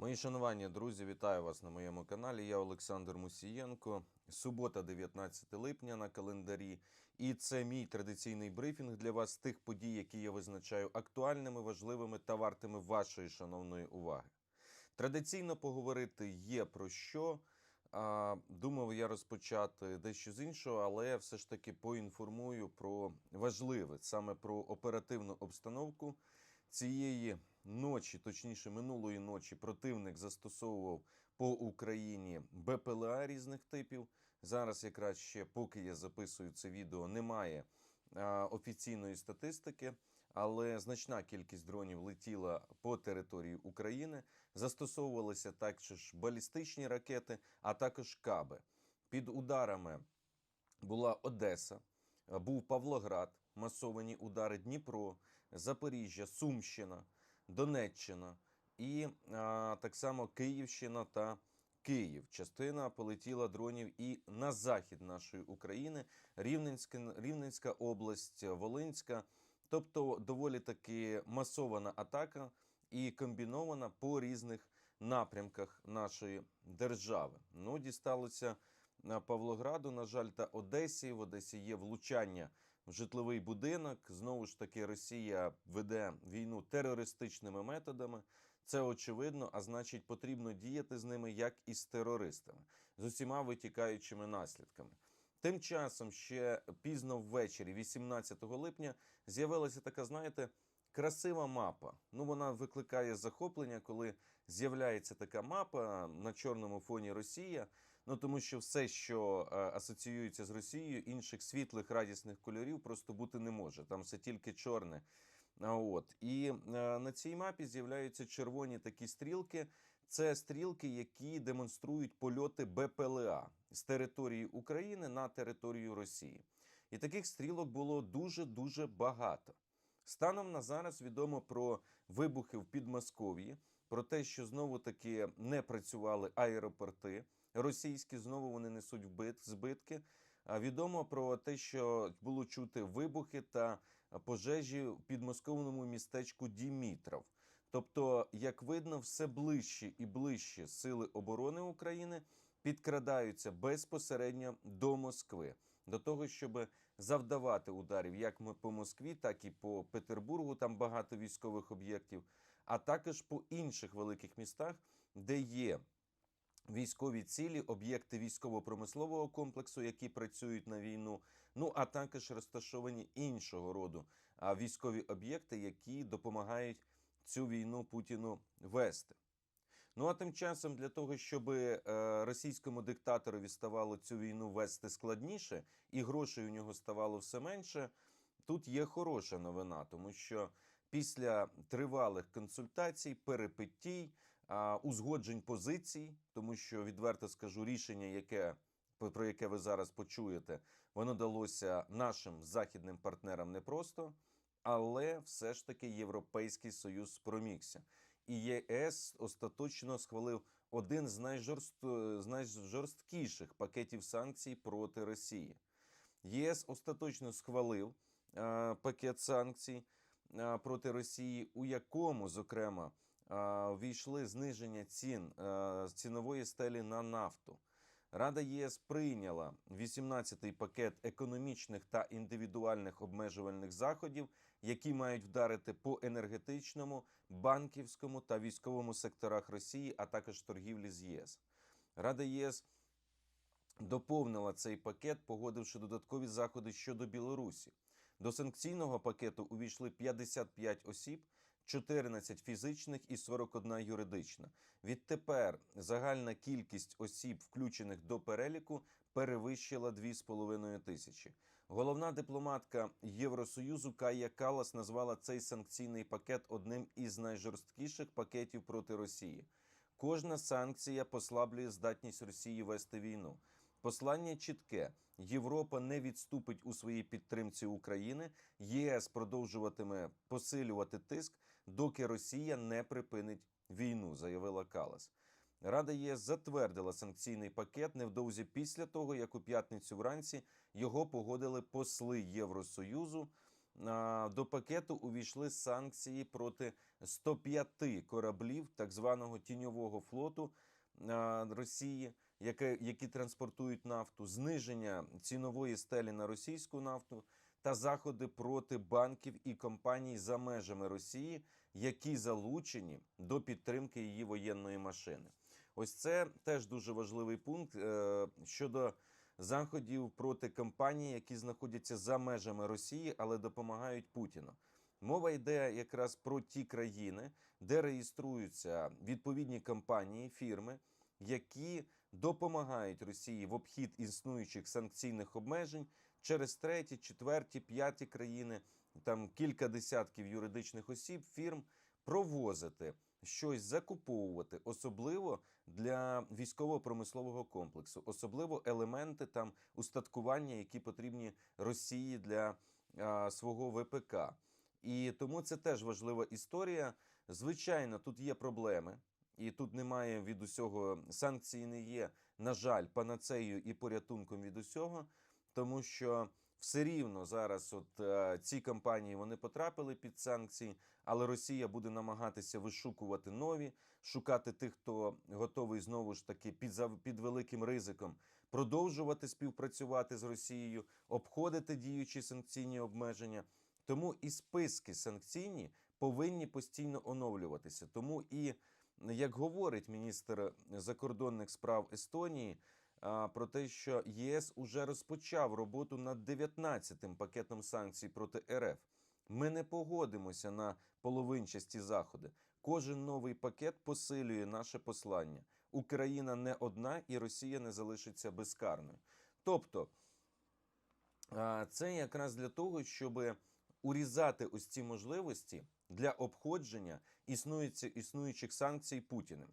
Мої шанування, друзі, вітаю вас на моєму каналі. Я Олександр Мусієнко. Субота, 19 липня на календарі. І це мій традиційний брифінг для вас тих подій, які я визначаю актуальними, важливими та вартими вашої шановної уваги. Традиційно поговорити є про що. А, Думав я розпочати дещо з іншого, але все ж таки поінформую про важливе, саме про оперативну обстановку цієї ночі, точніше минулої ночі, противник застосовував по Україні БПЛА різних типів. Зараз, якраз ще поки я записую це відео, немає офіційної статистики, але значна кількість дронів летіла по території України. Застосовувалися також балістичні ракети, а також каби. Під ударами була Одеса, був Павлоград, масовані удари Дніпро, Запоріжжя, Сумщина, Донеччина і а, так само Київщина та Київ. Частина полетіла дронів і на захід нашої України, Рівненська, Рівненська область, Волинська. Тобто доволі таки масована атака і комбінована по різних напрямках нашої держави. Ну, дісталося Павлограду, на жаль, та Одесі. В Одесі є влучання житловий будинок. Знову ж таки, Росія веде війну терористичними методами. Це очевидно, а значить, потрібно діяти з ними як і з терористами, з усіма витікаючими наслідками. Тим часом ще пізно ввечері, 18 липня, з'явилася така, знаєте, красива мапа. Ну, вона викликає захоплення, коли з'являється така мапа на чорному фоні Росія. Ну тому що все, що е, асоціюється з Росією, інших світлих радісних кольорів просто бути не може. Там все тільки чорне. От і е, на цій мапі з'являються червоні такі стрілки. Це стрілки, які демонструють польоти БПЛА з території України на територію Росії. І таких стрілок було дуже дуже багато. Станом на зараз відомо про вибухи в Підмосков'ї, про те, що знову таки не працювали аеропорти російські, знову вони несуть вбит, збитки. Відомо про те, що було чути вибухи та пожежі в підмосковному містечку Дімітров. Тобто, як видно, все ближче і ближче сили оборони України підкрадаються безпосередньо до Москви, до того, щоб завдавати ударів як по Москві, так і по Петербургу. Там багато військових об'єктів, а також по інших великих містах, де є військові цілі, об'єкти військово-промислового комплексу, які працюють на війну. Ну а також розташовані іншого роду військові об'єкти, які допомагають цю війну Путіну вести. Ну а тим часом для того, щоб е, російському диктаторові ставало цю війну вести складніше, і грошей у нього ставало все менше. Тут є хороша новина, тому що після тривалих консультацій, перепиттій, а, узгоджень позицій, тому що відверто скажу, рішення, яке про яке ви зараз почуєте, воно далося нашим західним партнерам непросто, але все ж таки Європейський Союз спромігся. І ЄС остаточно схвалив один з, найжорст... з найжорсткіших пакетів санкцій проти Росії. ЄС остаточно схвалив е, пакет санкцій е, проти Росії, у якому, зокрема, війшли зниження цін е, цінової стелі на нафту. Рада ЄС прийняла 18-й пакет економічних та індивідуальних обмежувальних заходів, які мають вдарити по енергетичному, банківському та військовому секторах Росії, а також торгівлі з ЄС. Рада ЄС доповнила цей пакет, погодивши додаткові заходи щодо Білорусі. До санкційного пакету увійшли 55 осіб, 14 фізичних і 41 юридична. Відтепер загальна кількість осіб, включених до переліку, перевищила 2,5 тисячі. Головна дипломатка Євросоюзу Кая Калас назвала цей санкційний пакет одним із найжорсткіших пакетів проти Росії. Кожна санкція послаблює здатність Росії вести війну. Послання чітке: Європа не відступить у своїй підтримці України. ЄС продовжуватиме посилювати тиск, доки Росія не припинить війну, заявила Калас. Рада ЄС затвердила санкційний пакет невдовзі після того, як у п'ятницю вранці його погодили посли Євросоюзу. до пакету увійшли санкції проти 105 кораблів так званого тіньового флоту Росії, які транспортують нафту, зниження цінової стелі на російську нафту та заходи проти банків і компаній за межами Росії, які залучені до підтримки її воєнної машини. Ось це теж дуже важливий пункт е, щодо заходів проти компаній, які знаходяться за межами Росії, але допомагають Путіну. Мова йде якраз про ті країни, де реєструються відповідні компанії, фірми, які допомагають Росії в обхід існуючих санкційних обмежень через треті, четверті, п'яті країни, там кілька десятків юридичних осіб, фірм провозити щось закуповувати, особливо для військово-промислового комплексу, особливо елементи там устаткування, які потрібні Росії для а, свого ВПК. І тому це теж важлива історія. Звичайно, тут є проблеми, і тут немає від усього санкції не є, на жаль, панацею і порятунком від усього, тому що все рівно зараз, от е, ці компанії вони потрапили під санкції, але Росія буде намагатися вишукувати нові, шукати тих, хто готовий знову ж таки під під великим ризиком продовжувати співпрацювати з Росією, обходити діючі санкційні обмеження. Тому і списки санкційні повинні постійно оновлюватися. Тому і як говорить міністр закордонних справ Естонії, про те, що ЄС уже розпочав роботу над 19-тим пакетом санкцій проти РФ. Ми не погодимося на половинчасті заходи. Кожен новий пакет посилює наше послання. Україна не одна і Росія не залишиться безкарною. Тобто, це якраз для того, щоб урізати ось ці можливості для обходження існуючих, санкцій Путіним.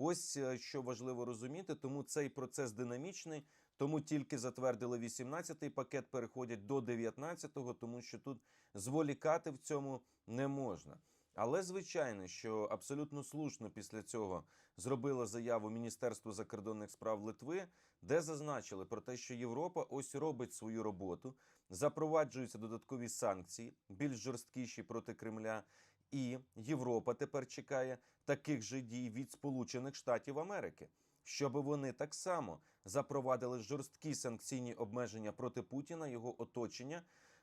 Ось е, що важливо розуміти, тому цей процес динамічний, тому тільки затвердили 18-й пакет, переходять до 19-го, тому що тут зволікати в цьому не можна. Але звичайно, що абсолютно слушно після цього зробило заяву Міністерство закордонних справ Литви, де зазначили про те, що Європа ось робить свою роботу, запроваджуються додаткові санкції, більш жорсткіші проти Кремля. І Європа тепер чекає таких же дій від Сполучених Штатів Америки, щоб вони так само запровадили жорсткі санкційні обмеження проти Путіна, його оточення,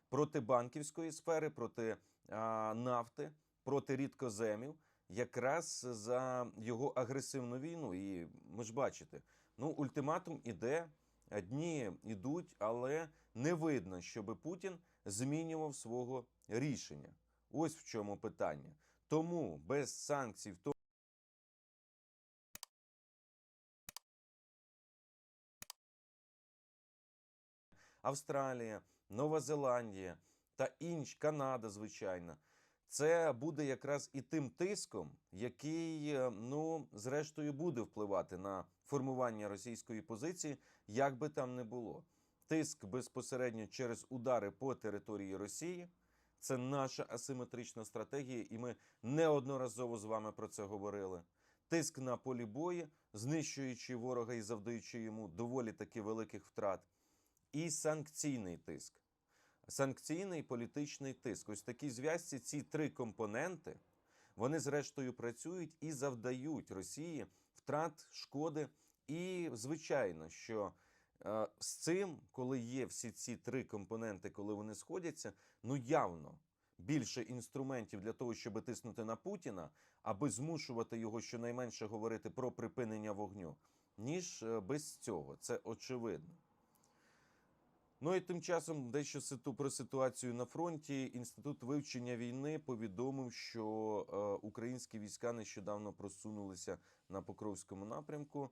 проти банківської сфери, проти а, нафти, проти рідкоземів, якраз за його агресивну війну. І ми ж бачите, ну ультиматум іде, дні йдуть, але не видно, щоб Путін змінював свого рішення. Ось в чому питання. Тому без санкцій, в тому Австралія, Нова Зеландія та інші Канада, звичайно, це буде якраз і тим тиском, який, е, ну, зрештою, буде впливати на формування російської позиції, як би там не було. Тиск безпосередньо через удари по території Росії. Це наша асиметрична стратегія, і ми неодноразово з вами про це говорили. Тиск на полі бою, знищуючи ворога і завдаючи йому доволі таки великих втрат, і санкційний тиск. Санкційний політичний тиск. Ось такі зв'язці, ці три компоненти, вони зрештою працюють і завдають Росії втрат, шкоди. І звичайно, що з цим, коли є всі ці три компоненти, коли вони сходяться, ну явно більше інструментів для того, щоб тиснути на Путіна, аби змушувати його щонайменше говорити про припинення вогню, ніж е, без цього. Це очевидно. Ну і тим часом дещо про ситуацію на фронті. Інститут вивчення війни повідомив, що е, українські війська нещодавно просунулися на Покровському напрямку.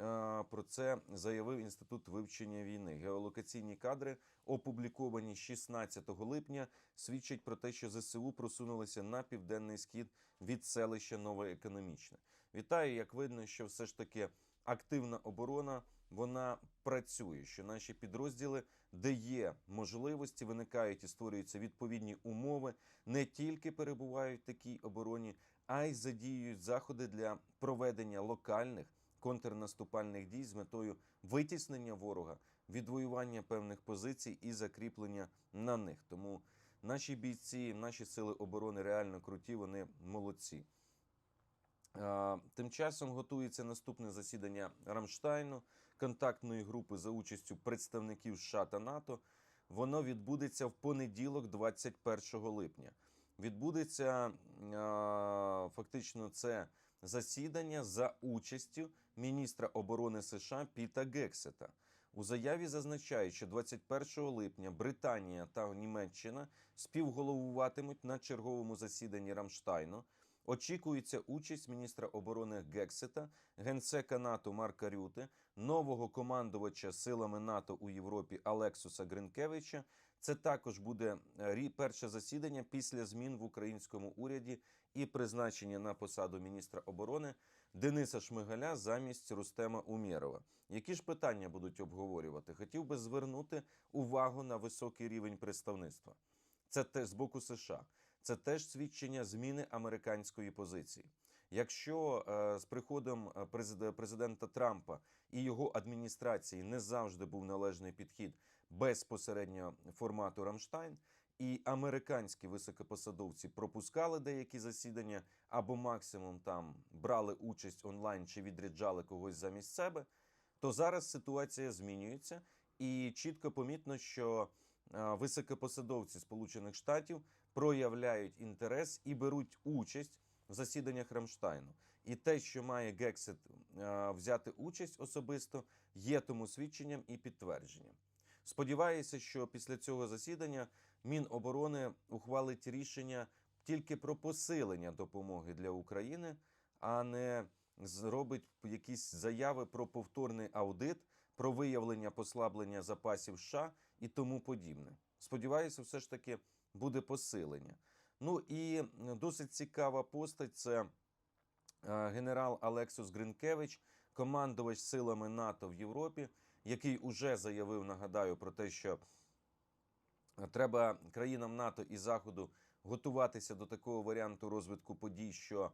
Е, Про це заявив інститут вивчення війни. Геолокаційні кадри, опубліковані 16 липня, свідчать про те, що ЗСУ просунулися на південний схід від селища Новоекономічне. Вітаю, як видно, що все ж таки активна оборона вона працює. Що наші підрозділи, де є можливості, виникають і створюються відповідні умови, не тільки перебувають в такій обороні, а й задіюють заходи для проведення локальних контрнаступальних дій з метою витіснення ворога, відвоювання певних позицій і закріплення на них. Тому Наші бійці, наші сили оборони реально круті, вони молодці. Тим часом готується наступне засідання Рамштайну, контактної групи за участю представників США та НАТО. Воно відбудеться в понеділок, 21 липня. Відбудеться фактично це засідання за участю міністра оборони США Піта Гексета. У заяві зазначають, що 21 липня Британія та Німеччина співголовуватимуть на черговому засіданні Рамштайну. Очікується участь міністра оборони Гексета, генсека НАТО Марка Рюте, нового командувача силами НАТО у Європі Алексуса Гринкевича. Це також буде е, перше засідання після змін в українському уряді і призначення на посаду міністра оборони Дениса Шмигаля замість Рустема Умєрова. Які ж питання будуть обговорювати? Хотів би звернути увагу на високий рівень представництва. Це теж з боку США. Це теж свідчення зміни американської позиції. Якщо е, з приходом е, президента Трампа і його адміністрації не завжди був належний підхід безпосередньо формату Рамштайн, і американські високопосадовці пропускали деякі засідання або максимум там брали участь онлайн чи відряджали когось замість себе, то зараз ситуація змінюється, і чітко помітно, що е, високопосадовці Сполучених Штатів проявляють інтерес і беруть участь в засіданнях Рамштайну. І те, що має Гексет е, взяти участь особисто, є тому свідченням і підтвердженням. Сподіваюся, що після цього засідання Міноборони ухвалить рішення тільки про посилення допомоги для України, а не зробить якісь заяви про повторний аудит, про виявлення послаблення запасів США і тому подібне. Сподіваюся, все ж таки буде посилення. Ну і досить цікава постать це е, генерал Алексус Гринкевич, командувач силами НАТО в Європі, який уже заявив, нагадаю, про те, що треба країнам НАТО і Заходу готуватися до такого варіанту розвитку подій, що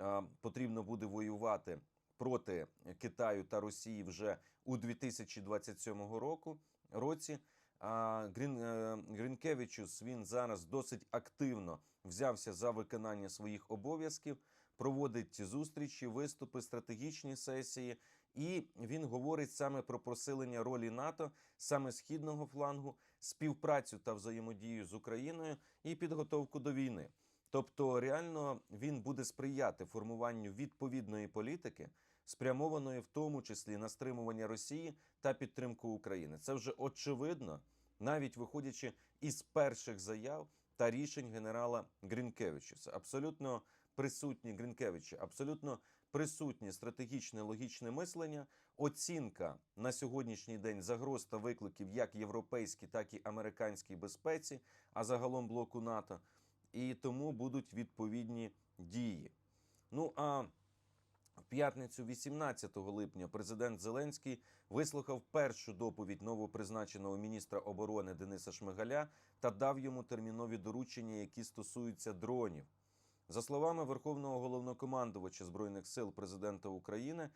е, потрібно буде воювати проти Китаю та Росії вже у 2027 року році. А Грін, е, Гринкевичус він зараз досить активно взявся за виконання своїх обов'язків, проводить зустрічі, виступи, стратегічні сесії, і він говорить саме про посилення ролі НАТО, саме східного флангу, співпрацю та взаємодію з Україною і підготовку до війни. Тобто, реально він буде сприяти формуванню відповідної політики, спрямованої в тому числі на стримування Росії та підтримку України. Це вже очевидно, навіть виходячи із перших заяв та рішень генерала Грінкевичуса. Абсолютно присутні Грінкевича, абсолютно присутнє стратегічне логічне мислення, оцінка на сьогоднішній день загроз та викликів як європейській, так і американській безпеці, а загалом блоку НАТО. І тому будуть відповідні дії. Ну а в п'ятницю, 18 липня, президент Зеленський вислухав першу доповідь новопризначеного міністра оборони Дениса Шмигаля та дав йому термінові доручення, які стосуються дронів. За словами Верховного головнокомандувача збройних сил президента України,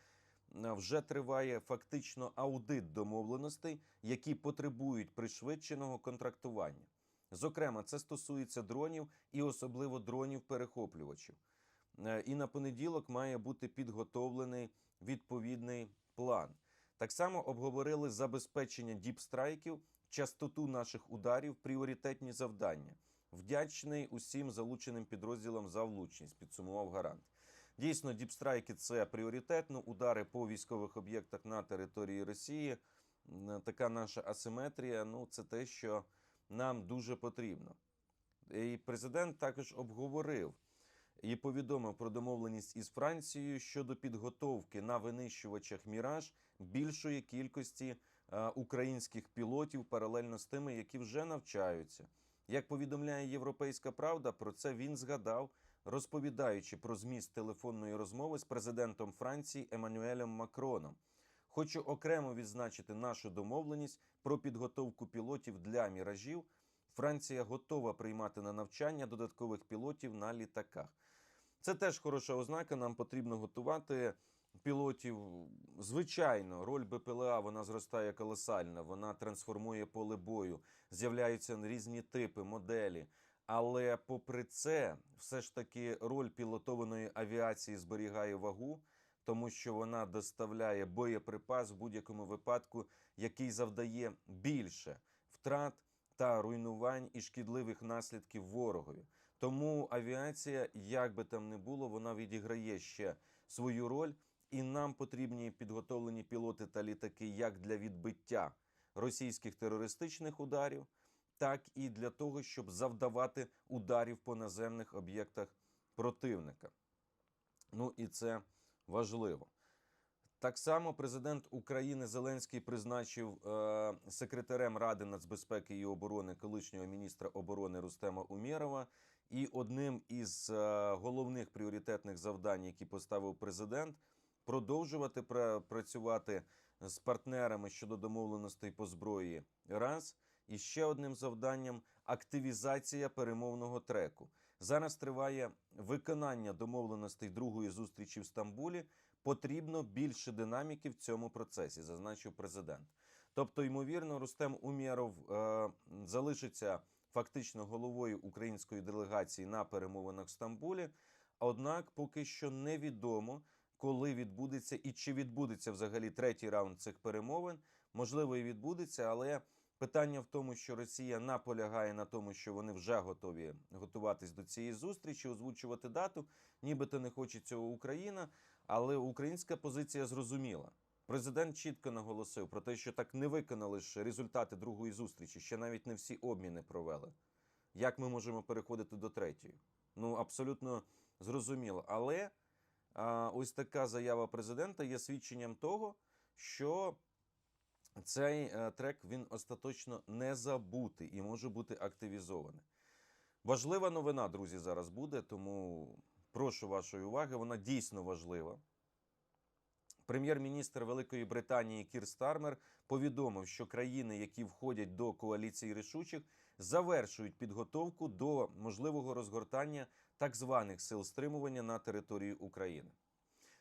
вже триває фактично аудит домовленостей, які потребують пришвидшеного контрактування. Зокрема, це стосується дронів і особливо дронів-перехоплювачів. Е, І на понеділок має бути підготовлений відповідний план. Так само обговорили забезпечення діпстрайків, частоту наших ударів, пріоритетні завдання. Вдячний усім залученим підрозділам за влучність, підсумував гарант. Дійсно, діпстрайки це пріоритетно. Удари по військових об'єктах на території Росії. Така наша асиметрія. Ну, це те, що нам дуже потрібно. І президент також обговорив і повідомив про домовленість із Францією щодо підготовки на винищувачах Міраж більшої кількості українських пілотів паралельно з тими, які вже навчаються. Як повідомляє Європейська Правда, про це він згадав, розповідаючи про зміст телефонної розмови з президентом Франції Еммануелем Макроном. Хочу окремо відзначити нашу домовленість про підготовку пілотів для міражів. Франція готова приймати на навчання додаткових пілотів на літаках. Це теж хороша ознака. Нам потрібно готувати пілотів. Звичайно, роль БПЛА вона зростає колосально, вона трансформує поле бою, з'являються різні типи, моделі. Але попри це, все ж таки роль пілотованої авіації зберігає вагу, тому що вона доставляє боєприпас в будь-якому випадку, який завдає більше втрат та руйнувань і шкідливих наслідків ворогові. Тому авіація, як би там не було, вона відіграє ще свою роль, і нам потрібні підготовлені пілоти та літаки як для відбиття російських терористичних ударів, так і для того, щоб завдавати ударів по наземних об'єктах противника. Ну і це важливо. Так само президент України Зеленський призначив е, секретарем Ради нацбезпеки і оборони колишнього міністра оборони Рустема Умєрова. І одним із е, головних пріоритетних завдань, які поставив президент, продовжувати пра- працювати з партнерами щодо домовленостей по зброї. Раз і ще одним завданням активізація перемовного треку. Зараз триває виконання домовленостей другої зустрічі в Стамбулі. Потрібно більше динаміки в цьому процесі, зазначив президент. Тобто, ймовірно, Рустем Умєров е, залишиться фактично головою української делегації на перемовинах в Стамбулі. Однак поки що невідомо, коли відбудеться і чи відбудеться взагалі третій раунд цих перемовин. Можливо, і відбудеться, але питання в тому, що Росія наполягає на тому, що вони вже готові готуватись до цієї зустрічі, озвучувати дату. Нібито не хоче цього Україна, але українська позиція зрозуміла. Президент чітко наголосив про те, що так не виконали ж результати другої зустрічі, ще навіть не всі обміни провели. Як ми можемо переходити до третьої? Ну абсолютно зрозуміло. Але а, ось така заява президента є свідченням того, що цей е, трек він остаточно не забутий і може бути активізований. Важлива новина, друзі, зараз буде, тому прошу вашої уваги. Вона дійсно важлива. Прем'єр-міністр Великої Британії Кір Стармер повідомив, що країни, які входять до коаліції рішучих, завершують підготовку до можливого розгортання так званих сил стримування на території України.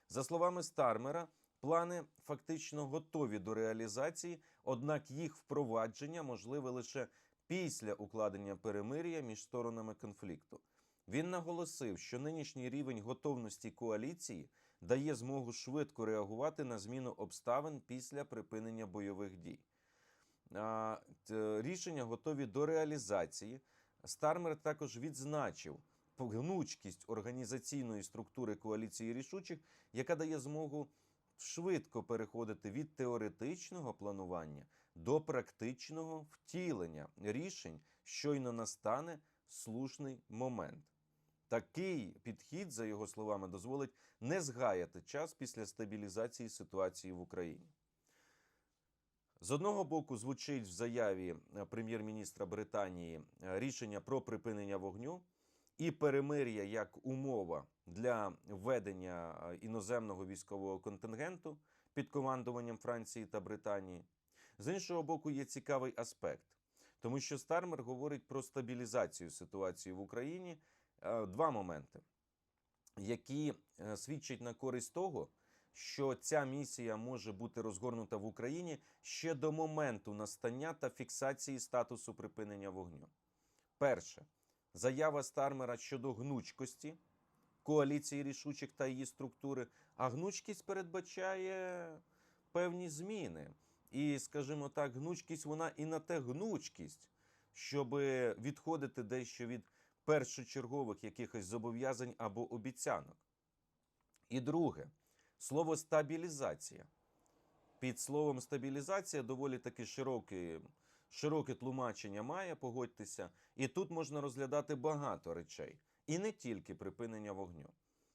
За словами Стармера, плани фактично готові до реалізації, однак їх впровадження можливе лише після укладення перемир'я між сторонами конфлікту. Він наголосив, що нинішній рівень готовності коаліції дає змогу швидко реагувати на зміну обставин після припинення бойових дій. Рішення готові до реалізації. Стармер також відзначив гнучкість організаційної структури коаліції рішучих, яка дає змогу швидко переходити від теоретичного планування до практичного втілення рішень, щойно настане слушний момент. Такий підхід, за його словами, дозволить не згаяти час після стабілізації ситуації в Україні. З одного боку, звучить в заяві прем'єр-міністра Британії рішення про припинення вогню і перемир'я як умова для введення іноземного військового контингенту під командуванням Франції та Британії. З іншого боку, є цікавий аспект, тому що Стармер говорить про стабілізацію ситуації в Україні. Два моменти, які е, свідчать на користь того, що ця місія може бути розгорнута в Україні ще до моменту настання та фіксації статусу припинення вогню. Перше, заява Стармера щодо гнучкості коаліції рішучих та її структури, а гнучкість передбачає певні зміни. І, скажімо так, гнучкість вона і на те гнучкість, щоб відходити дещо від першочергових якихось зобов'язань або обіцянок. І друге, слово стабілізація. Під словом стабілізація доволі таки широке, широке тлумачення має, погодьтеся, і тут можна розглядати багато речей, і не тільки припинення вогню.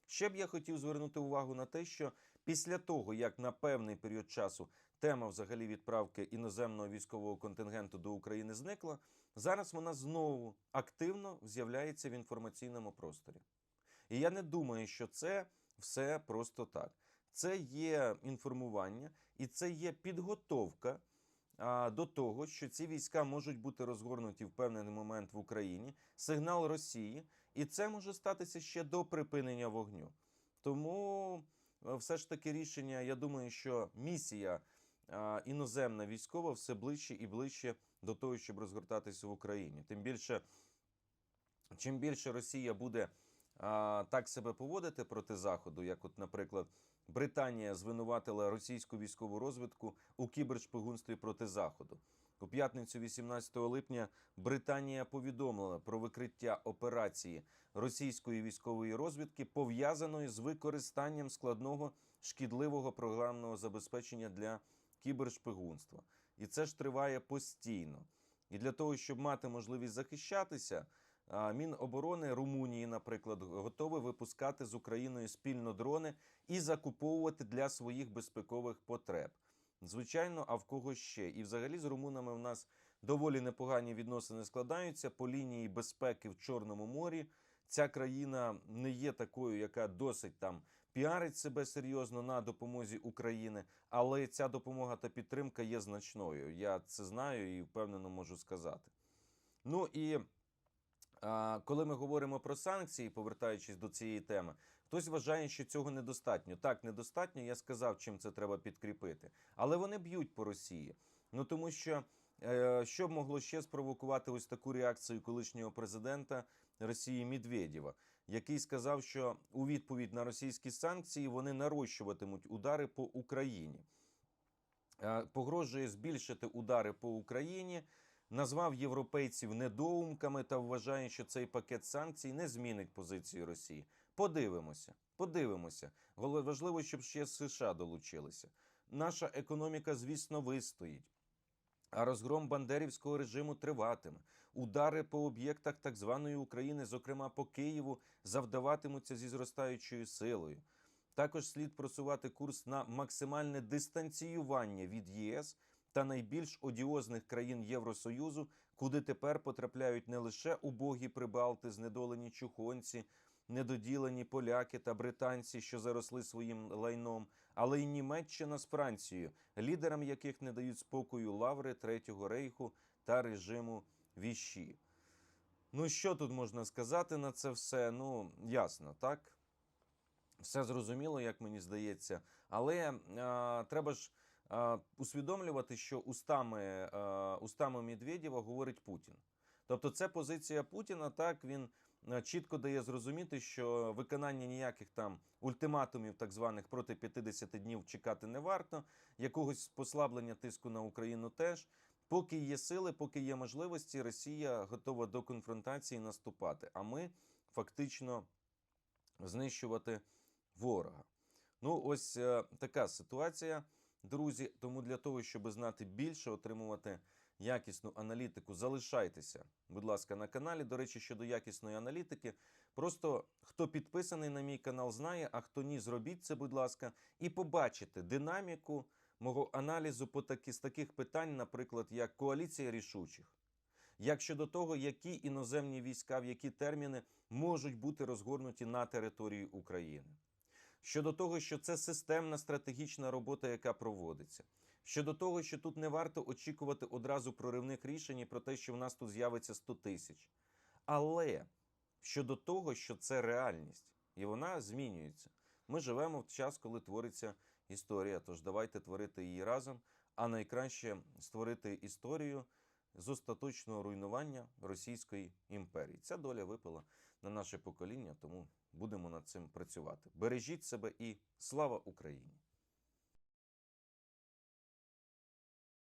Ще б я хотів звернути увагу на те, що після того, як на певний період часу тема взагалі відправки іноземного військового контингенту до України зникла, зараз вона знову активно з'являється в інформаційному просторі. І я не думаю, що це все просто так. Це є інформування і це є підготовка до того, що ці війська можуть бути розгорнуті в певний момент в Україні, сигнал Росії, і це може статися ще до припинення вогню. Тому е, все ж таки рішення, я думаю, що місія іноземна військова все ближче і ближче до того, щоб розгортатися в Україні. Тим більше, чим більше Росія буде так себе поводити проти Заходу, як, от, наприклад, Британія звинуватила російську військову розвідку у кібершпигунстві проти Заходу. У п'ятницю, 18 липня, Британія повідомила про викриття операції російської військової розвідки, пов'язаної з використанням складного шкідливого програмного забезпечення для кібершпигунства. І це ж триває постійно. І для того, щоб мати можливість захищатися, Міноборони Румунії, наприклад, готові випускати з Україною спільно дрони і закуповувати для своїх безпекових потреб. Звичайно, а в кого ще? І взагалі з румунами в нас доволі непогані відносини складаються по лінії безпеки в Чорному морі. Ця країна не є такою, яка досить там піарить себе серйозно на допомозі України, але ця допомога та підтримка є значною. Я це знаю і впевнено можу сказати. Ну і коли ми говоримо про санкції, повертаючись до цієї теми, хтось вважає, що цього недостатньо. Так, недостатньо. Я сказав, чим це треба підкріпити. Але вони б'ють по Росії. Ну тому що е, що б могло ще спровокувати ось таку реакцію колишнього президента Росії Медведєва, який сказав, що у відповідь на російські санкції вони нарощуватимуть удари по Україні. Е, Погрожує збільшити удари по Україні, назвав європейців недоумками та вважає, що цей пакет санкцій не змінить позицію Росії. Подивимося, подивимося. Важливо, щоб ще США долучилися. Наша економіка, звісно, вистоїть. А розгром бандерівського режиму триватиме. Удари по об'єктах так званої України, зокрема по Києву, завдаватимуться зі зростаючою силою. Також слід просувати курс на максимальне дистанціювання від ЄС та найбільш одіозних країн Євросоюзу, куди тепер потрапляють не лише убогі прибалти, знедолені чухонці, недоділені поляки та британці, що заросли своїм лайном, але й Німеччина з Францією, лідерам яких не дають спокою лаври Третього рейху та режиму Віщі. Ну, що тут можна сказати на це все? Ну, ясно, так? Все зрозуміло, як мені здається. Але а, треба ж усвідомлювати, що устами, устами Медведєва говорить Путін. Тобто, це позиція Путіна. Так він чітко дає зрозуміти, що виконання ніяких там ультиматумів, так званих проти 50 днів, чекати не варто. Якогось послаблення тиску на Україну теж. Поки є сили, поки є можливості, Росія готова до конфронтації наступати. А ми фактично знищувати ворога. Ну, ось е, така ситуація, друзі. Тому для того, щоб знати більше, отримувати якісну аналітику, залишайтеся, будь ласка, на каналі. До речі, щодо якісної аналітики, просто хто підписаний на мій канал, знає, а хто ні, зробіть це, будь ласка, і побачите динаміку мого аналізу по такі, з таких питань, наприклад, як коаліція рішучих. Як щодо того, які іноземні війська, в які терміни можуть бути розгорнуті на території України, щодо того, що це системна стратегічна робота, яка проводиться, щодо того, що тут не варто очікувати одразу проривних рішень і про те, що в нас тут з'явиться 100 тисяч. Але щодо того, що це реальність, і вона змінюється. Ми живемо в час, коли твориться історія. Тож давайте творити її разом, а найкраще створити історію з остаточного руйнування Російської імперії. Ця доля випала на наше покоління, тому будемо над цим працювати. Бережіть себе і слава Україні!